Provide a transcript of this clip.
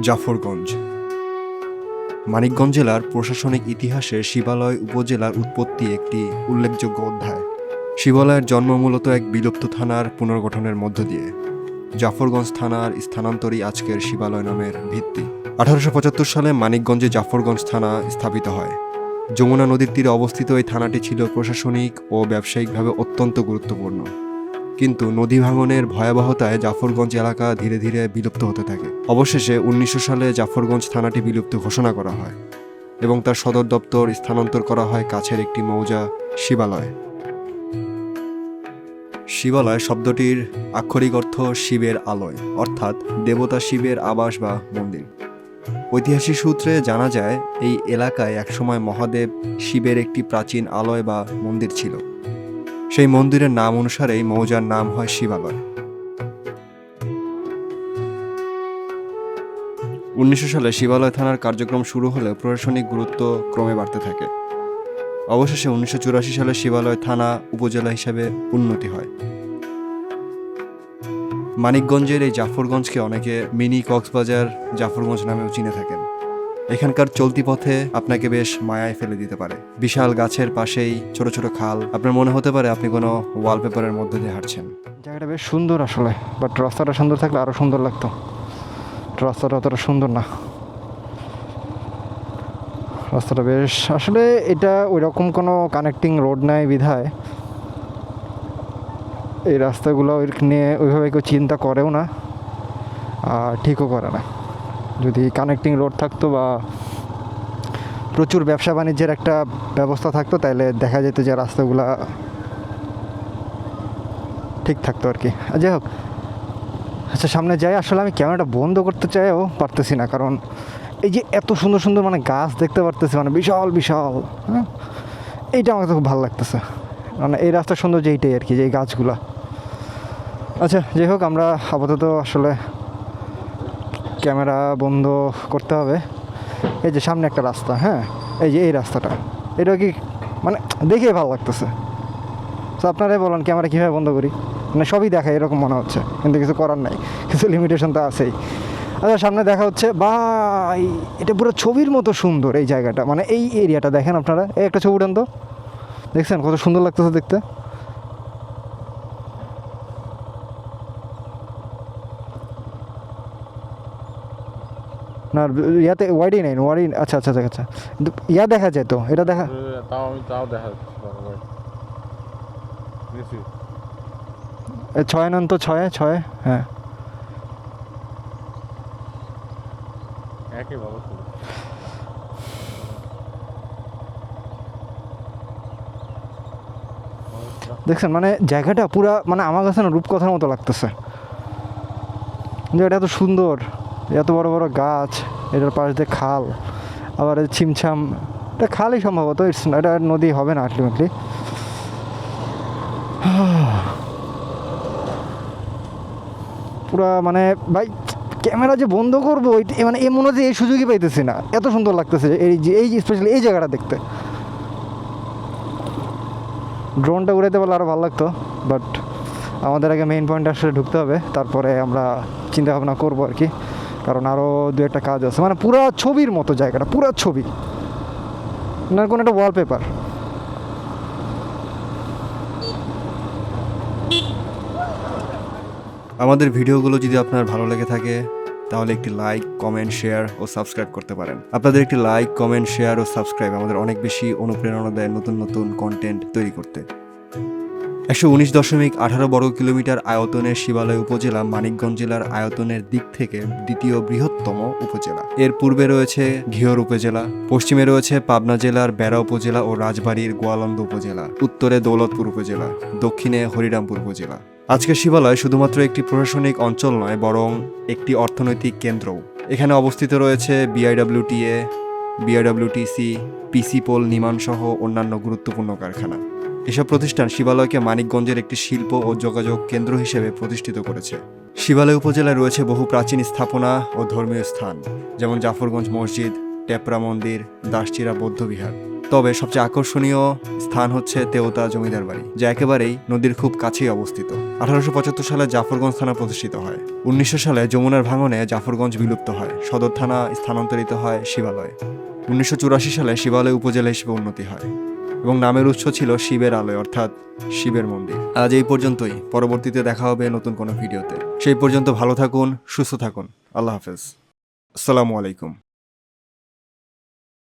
জাফরগঞ্জ। মানিকগঞ্জ জেলার প্রশাসনিক ইতিহাসে শিবালয় উপজেলার উৎপত্তি একটি উল্লেখযোগ্য অধ্যায়। শিবালয়ের জন্ম মূলত এক বিলুপ্ত থানার পুনর্গঠনের মধ্য দিয়ে। জাফরগঞ্জ থানার স্থানান্তরই আজকের শিবালয় নামের ভিত্তি। আঠারোশো পঁচাত্তর সালে মানিকগঞ্জে জাফরগঞ্জ থানা স্থাপিত হয়। যমুনা নদীর তীরে অবস্থিত এই থানাটি ছিল প্রশাসনিক ও ব্যবসায়িকভাবে অত্যন্ত গুরুত্বপূর্ণ। কিন্তু নদী ভাঙনের ভয়াবহতায় জাফরগঞ্জ এলাকা ধীরে ধীরে বিলুপ্ত হতে থাকে। অবশেষে উনিশশো সালে জাফরগঞ্জ থানাটি বিলুপ্ত ঘোষণা করা হয় এবং তার সদর দপ্তর স্থানান্তর করা হয় কাছের একটি মৌজা শিবালয়। শিবালয় শব্দটির আক্ষরিক অর্থ শিবের আলয়, অর্থাৎ দেবতা শিবের আবাস বা মন্দির। ঐতিহাসিক সূত্রে জানা যায়, এই এলাকায় একসময় মহাদেব শিবের একটি প্রাচীন আলয় বা মন্দির ছিল। সেই মন্দিরের নাম অনুসারেই মৌজার নাম হয় শিবালয় উনিশশো সালে শিবালয় থানার কার্যক্রম শুরু হলে প্রশাসনিক গুরুত্ব ক্রমে বাড়তে থাকে। অবশেষে উনিশশো চুরাশি সালে শিবালয় থানা উপজেলা হিসেবে উন্নতি হয়। মানিকগঞ্জের এই জাফরগঞ্জকে অনেকে মিনি কক্সবাজার জাফরগঞ্জ নামেও চিনে থাকেন। এখানকার চলতি পথে আপনাকে বেশ মায়ায় ফেলে দিতে পারে। বিশাল গাছের পাশেই ছোট ছোট খাল। আপনার মনে হতে পারে আপনি কোনো ওয়ালপেপারের মধ্যে দিয়ে হাঁটছেন। জায়গাটা বেশ সুন্দর আসলে বাট রাস্তাটা সুন্দর থাকলে আরও সুন্দর লাগতো। রাস্তাটা অতটা সুন্দর না। রাস্তাটা বেশ, আসলে এটা ওই রকম কোনো কানেক্টিং রোড নাই বিধায়। এই রাস্তাগুলো ওই নিয়ে ওইভাবে কেউ চিন্তা করেও না, আর ঠিকও করে না। যদি কানেক্টিং রোড থাকতো বা প্রচুর ব্যবসা বাণিজ্যের একটা ব্যবস্থা থাকতো তাহলে দেখা যেত যে রাস্তাগুলা ঠিক থাকতো আর কি। যাই হোক। আচ্ছা সামনে যাই। আসলে আমি ক্যামেরাটা বন্ধ করতে চাইও পারতেছি না, কারণ এই যে এত সুন্দর সুন্দর মানে গাছ দেখতে পারতেছি মানে বিশাল বিশাল হ্যাঁ? এইটা আমাকে কাছে খুব ভালো লাগতেছে। মানে এই রাস্তার সৌন্দর্য এইটাই আর কি, যে এই গাছগুলা। আচ্ছা যাই হোক, আমরা আপাতত আসলে ক্যামেরা বন্ধ করতে হবে। এই যে সামনে একটা রাস্তা হ্যাঁ? এই যে এই রাস্তাটা। এটা কি মানে দেখে ভালো লাগতেছে। তো আপনারাই বলেন, ক্যামেরা কীভাবে বন্ধ করি? মানে সবই দেখায়, এরকম মনে হচ্ছে। কিন্তু কিছু করার নাই, কিছু লিমিটেশন তো আছেই। আচ্ছা সামনে দেখা হচ্ছে, ভাই, এটা পুরো ছবির মতো সুন্দর এই জায়গাটা। মানে এই এরিয়াটা দেখেন আপনারা। এই একটা ছবি উঠান তো। দেখছেন কত সুন্দর লাগতেছে দেখতে? না ইয়াতে ওয়াইডি নেই ওয়াইডি আচ্ছা আচ্ছা আচ্ছা আচ্ছা। ইয়া দেখা যায় তো এটা দেখা তাও আমি তাও দেখা ছয় নন তো ছয় ছয় হ্যাঁ। দেখছেন মানে জায়গাটা পুরা মানে আমার কাছে না রূপকথার মতো লাগতেছে। যে এটা এত সুন্দর। এত বড় বড় গাছ, এটার পাশ দিয়ে খাল, আবার ছিমছাম, এটা খালই সম্ভবত not- এটা নদী হবে না আলটিমেটলি পুরা মানে ভাই, ক্যামেরা যে বন্ধ করব মানে এ মনে হচ্ছে এই সুযোগই পাইতেছি না। এত সুন্দর লাগতেছে এই যে, এই স্পেশালি এই জায়গাটা দেখতে। ড্রোনটা উড়াইতে পারলে আরও ভালো লাগতো বাট আমাদের আগে মেইন পয়েন্টে আসলে ঢুকতে হবে, তারপরে আমরা চিন্তা ভাবনা করব আর কি। কারণ আরও দু একটা কাজ আছে। মানে পুরো ছবির মতো জায়গাটা, পুরো ছবি। না, কোনো একটা ওয়ালপেপার আমাদের ভিডিওগুলো যদি আপনার ভালো লেগে থাকে, তাহলে একটি লাইক কমেন্ট শেয়ার ও সাবস্ক্রাইব করতে পারেন। আপনাদের একটি লাইক কমেন্ট শেয়ার ও সাবস্ক্রাইব আমাদের অনেক বেশি অনুপ্রেরণা দেয় নতুন নতুন কন্টেন্ট তৈরি করতে। একশো উনিশ দশমিক আঠারো বর্গ কিলোমিটার আয়তনের শিবালয় উপজেলা মানিকগঞ্জ জেলার আয়তনের দিক থেকে দ্বিতীয় বৃহত্তম উপজেলা। এর পূর্বে রয়েছে ঘিওর উপজেলা, পশ্চিমে রয়েছে পাবনা জেলার বেড়া উপজেলা ও রাজবাড়ির গোয়ালন্দ উপজেলা, উত্তরে দৌলতপুর উপজেলা, দক্ষিণে হরিরামপুর উপজেলা। আজকের শিবালয় শুধুমাত্র একটি প্রশাসনিক অঞ্চল নয়, বরং একটি অর্থনৈতিক কেন্দ্রও। এখানে অবস্থিত রয়েছে বিআইডব্লিউটিএ বিআইডব্লিউটিসি পিসি পোল নির্মাণ সহ অন্যান্য গুরুত্বপূর্ণ কারখানা। এসব প্রতিষ্ঠান শিবালয়কে মানিকগঞ্জের একটি শিল্প ও যোগাযোগ কেন্দ্র হিসেবে প্রতিষ্ঠিত করেছে। শিবালয় উপজেলায় রয়েছে বহু প্রাচীন স্থাপনা ও ধর্মীয় স্থান, যেমন জাফরগঞ্জ মসজিদ, টেপরা মন্দির, দাসচিরা বৌদ্ধবিহার। তবে সবচেয়ে আকর্ষণীয় স্থান হচ্ছে তেওতা জমিদার বাড়ি, যা একেবারেই নদীর খুব কাছেই অবস্থিত। আঠারোশো পঁচাত্তর সালে জাফরগঞ্জ থানা প্রতিষ্ঠিত হয়। উনিশশো সালে যমুনার ভাঙনে জাফরগঞ্জ বিলুপ্ত হয়। সদর থানা স্থানান্তরিত হয় শিবালয়। উনিশশো চুরাশি সালে শিবালয় উপজেলা হিসেবে উন্নতি হয়। এবং নামের উৎস ছিল শিবের আলোয়, অর্থাৎ শিবের মন্দির। আজ এই পর্যন্তই। পরবর্তীতে দেখা হবে নতুন কোনো ভিডিওতে। সেই পর্যন্ত ভালো থাকুন, সুস্থ থাকুন। আল্লাহ হাফেজ। আসসালামু আলাইকুম।